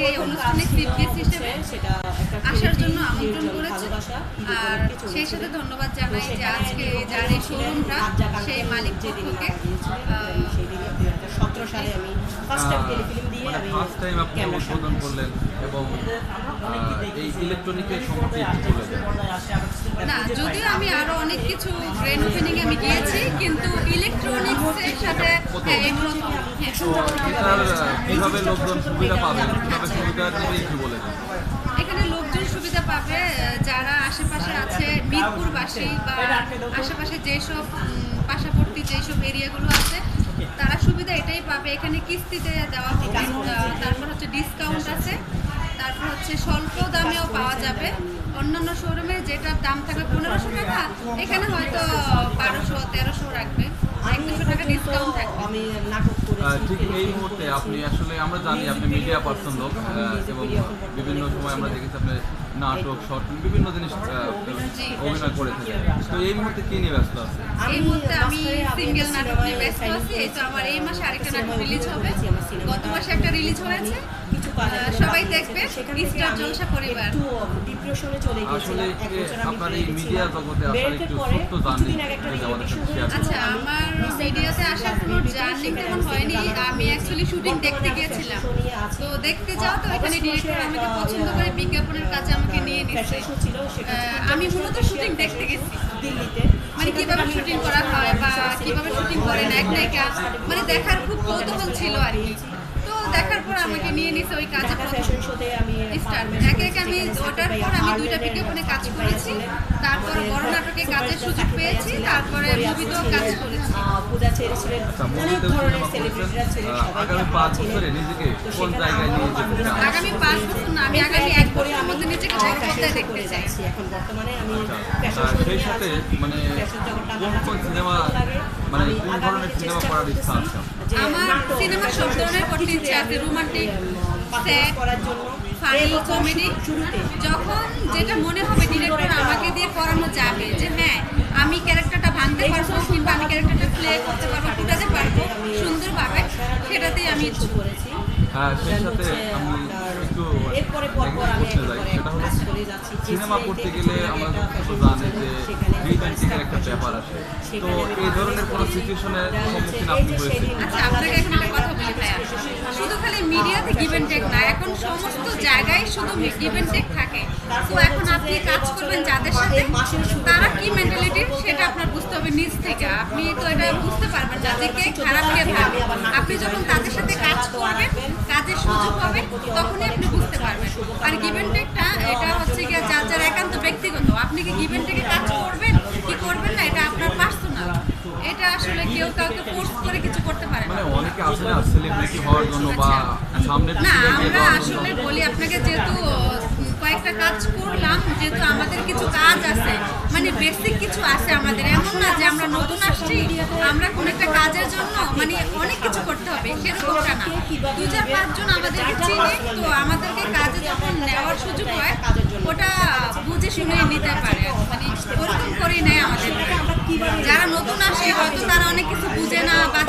আমাকে অনুষ্ঠানে chief guest হিসেবে আসার জন্য আমন্ত্রণ করেছে আর। সেই সাথে ধন্যবাদ জানাই যে আজকে যার এই শোরুমটা সেই মালিক পক্ষকে মারা গিয়েছিলেন, আহ, সেই দিনে 2017 সালে আমি ফার্স্ট টাইম টেলিফিল্ম দিয়ে মানে আমি ফার্স্ট টাইম আপনি উদ্বোধন করলেন এবং এই ইলেকট্রনিকের সম্পর্কে একটু বলে না যদিও আমি আরও অনেক কিছু ব্রেন ওপেনিং আমি গিয়েছি কিন্তু ইলেকট্রনিক্সের সাথে হ্যাঁ হ্যাঁ। এটার আহ, কীভাবে লোকজন সুবিধা পাবেন? কীভাবে সুবিধা নেবে একটু বলে এখানে লোকজন সুবিধা পাবে যারা আশেপাশে আছে মিরপুরবাসী বা আশেপাশে যেসব পাশাপাশি যেসব এরিয়াগুলো আছে তারা পাবে এখানে কিস্তিতে দেওয়া হবে। তারপর হচ্ছে ডিসকাউন্ট আছে। তারপর হচ্ছে স্বল্প দামেও পাওয়া যাবে। অন্যান্য শোরুমে যেটার দাম থাকবে পনেরোশো টাকা এখানে হয়তো বারোশো তেরোশো রাখবে। এক টাকা আমি নাটক করেছি ঠিক এই মুহূর্তে আপনি আসলে আমরা জানি আপনি মিডিয়া পার্সন লোক এবং বিভিন্ন সময় আমরা দেখেছি আপনি নাটক শর্ট বিভিন্ন জিনিস অভিনয় করে থাকেন তো এই মুহূর্তে কি নিয়ে ব্যস্ত আছে এই মুহূর্তে আমি সিঙ্গেল নাটক নিয়ে ব্যস্ত আছি এই তো আমার এই মাসে আরেকটা নাটক রিলিজ হবে। গত মাসে একটা রিলিজ হয়েছে। সবাই দেখবে জলসা পরিবার। ডিপ্রেশনে চলে আপনার এই মিডিয়া জগতে আসার একটু জার্নি আচ্ছা আমার মিডিয়াতে আসার কোনো জার্নি তেমন হয়নি। আমি অ্যাকচুয়ালি শুটিং দেখতে গিয়েছিলাম। তো দেখতে যাও তো এখানে ডিরেক্টর আমাকে পছন্দ করে বিজ্ঞাপনের কাছে আমাকে নিয়ে নিচ্ছে আমি মূলত শুটিং দেখতে গেছি। দিল্লিতে। মানে কীভাবে শুটিং করা হয় বা কীভাবে শুটিং করে নায়ক নায়িকা মানে দেখার খুব কৌতূহল ছিল আর কি। আমাকে নিয়ে নিছে ওই কাজে। ফ্যাশন শোতে আমি স্টার একে একে আমি ওটার পর আমি দুইটা বিজ্ঞাপনে কাজ করেছি। তারপর বড় নাটকে কাজের সুযোগ পেয়েছি তারপরে মুভিতেও কাজ করেছি। পূজা ছেড়েছিলেন আচ্ছা অনেক ধরনের সেলিব্রিটিরা ছিলেন সবাই আগামী পাঁচ বছরে নিজেকে কোন জায়গায় নিয়ে যেতে চান? আগামী পাঁচ বছর না আমি আগামী এক বছরের মধ্যে নিজেকে বড় দেখতে চাই। যাচ্ছি। এখন বর্তমানে আমি আচ্ছা, ফ্যাশন আহ, শো সেই সাথে মানে কোন কোন সিনেমা মানে কোন ধরনের সিনেমা চেষ্টা করার ইচ্ছা আছে? আমার সিনেমা সব ধরনের করতে ইচ্ছে আছে, রোমান্টিক, জন্য ফানি কমেডি যখন যেটা মনে হবে ডিরেক্টর আমাকে দিয়ে করানো যাবে যে হ্যাঁ আমি ক্যারেক্টারটা ভাঙতে পারব কিংবা আমি ক্যারেক্টারটা প্লে করতে পারব ফুটাতে পারব সুন্দরভাবে সেটাতেই আমি ইচ্ছুক করেছি। হ্যাঁ সেই সাথে আমি একটু এরপরে পরপর আমি সিনেমা করতে গেলে আমরা জানি যে রিপেন্টিংয়ের একটা ব্যাপার আসে। তো এই ধরনের কোনো সিচুয়েশনের সম্মুখীন আপনি হয়েছেন? আচ্ছা আপনাকে এখন একটা কথা বলি ভাইয়া। শুধু খালি মিডিয়াতে গিভেন টেক না এখন সমস্ত জায়গায় শুধু গিভেন টেক থাকে। তো এখন আপনি কাজ করবেন যাদের সাথে তারা কি মেন্টালিটি সেটা আপনার বুঝতে হবে নিজ থেকে। আপনি তো এটা বুঝতে পারবেন না যে কে খারাপ কে ভালো। আপনি যখন তাদের সাথে কাজ করবেন কাজের সুযোগ হবে তখনই আপনি বুঝতে পারবেন। আর গিভেন টেকটা এটা হচ্ছে গিয়ে যার যার একান্ত ব্যক্তিগত আপনি কি গিভেন টেকে কাজ করবেন কি করবেন না এটা আপনার পার্সোনাল এটা আসলে কেউ কাউকে ফোর্স করে কিছু করতে পারে না। মানে অনেকে আছে না সেলিব্রিটি হওয়ার জন্য বা সামনে না আমরা আসলে বলি আপনাকে যেহেতু কয়েকটা কাজ করলাম যেহেতু আমাদের কিছু কাজ আছে না যে আমরা নতুন আসছি, আমরা কোন একটা কাজের জন্য মানে অনেক কিছু করতে হবে সেরকমটা না। দু চার পাঁচজন আমাদেরকে চিনে, তো আমাদেরকে কাজে যখন নেওয়ার সুযোগ হয়, ওটা বুঝে শুনে নিতে পারে। মানে ওরকম করেই নেয় আমাদের। যারা নতুন আসে, হয়তো তারা অনেক কিছু বুঝে না বা